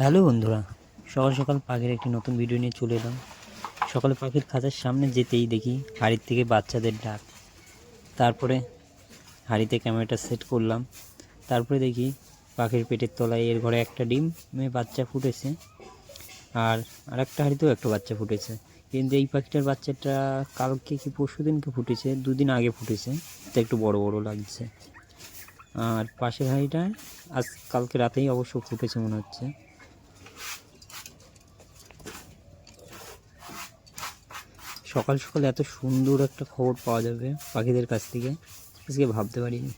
Hello বন্ধুরা, সকাল সকাল পাখির একটি নতুন ভিডিও নিয়ে চলে এলাম। সকালে পাখির খাঁচার সামনে যেতেই দেখি হাড়ির থেকে বাচ্চাদের ডাক। তারপরে হাড়িতে ক্যামেরাটা সেট করলাম। তারপরে দেখি পাখির পেটের তলায় এর ঘরে একটা ডিম বাচ্চা ফুটেছে। আর আরেকটা হাড়িতেও একটা বাচ্চা ফুটেছে। কিন্তু এই পাখিটার বাচ্চাটা কালকে কি পরশু দিনকে ফুটেছে, দুদিন আগে ফুটেছে। তা একটু বড় বড় লাগছে। আর পাশের হাঁড়িটা আজ কালকে রাতেই অবশ্য ফুটেছে মনে হচ্ছে। সকাল সকাল এত সুন্দর একটা খবর পাওয়া যাবে পাখিদের কাছ থেকে। আজকে ভাবতে পারিনি।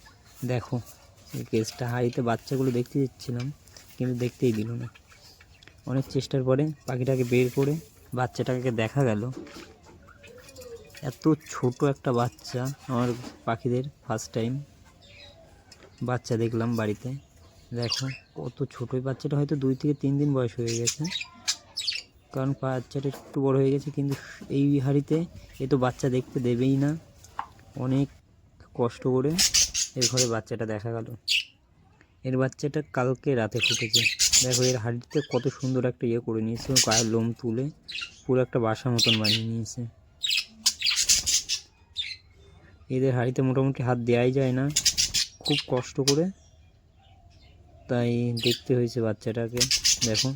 দেখো, এই কেসটা হাড়িতে বাচ্চাগুলো দেখতে যাচ্ছিলাম, কিন্তু দেখতেই দিল না। অনেক চেষ্টার পরে পাখিটাকে বের করে বাচ্চাটাকে দেখা গেল। এত ছোট একটা বাচ্চা আমার পাখিদের ফার্স্ট টাইম বাচ্চা দেখলাম বাড়িতে। দেখো, কত ছোটো। বাচ্চাটা হয়তো দুই থেকে তিন দিন বয়স হয়ে গেছে। কারণ বাচ্চাটা একটু বড় হয়ে গেছে, কিন্তু এই হাঁড়িতে এ তো বাচ্চা দেখতে দেবেই না। অনেক কষ্ট করে এর ঘরে বাচ্চাটা দেখা গেল। এর বাচ্চাটা কালকে রাতে ফুটেছে। দেখো, এর হাঁড়িতে কত সুন্দর একটা ইয়ে করে নিয়েছে গায়ের লোম তুলে পুরো একটা বাসা মতন বানিয়ে নিয়েছে। এদের হাঁড়িতে মোটামুটি হাত দেওয়াই যায় না। খুব কষ্ট করে তাই দেখতে হয়েছে বাচ্চাটাকে। দেখো।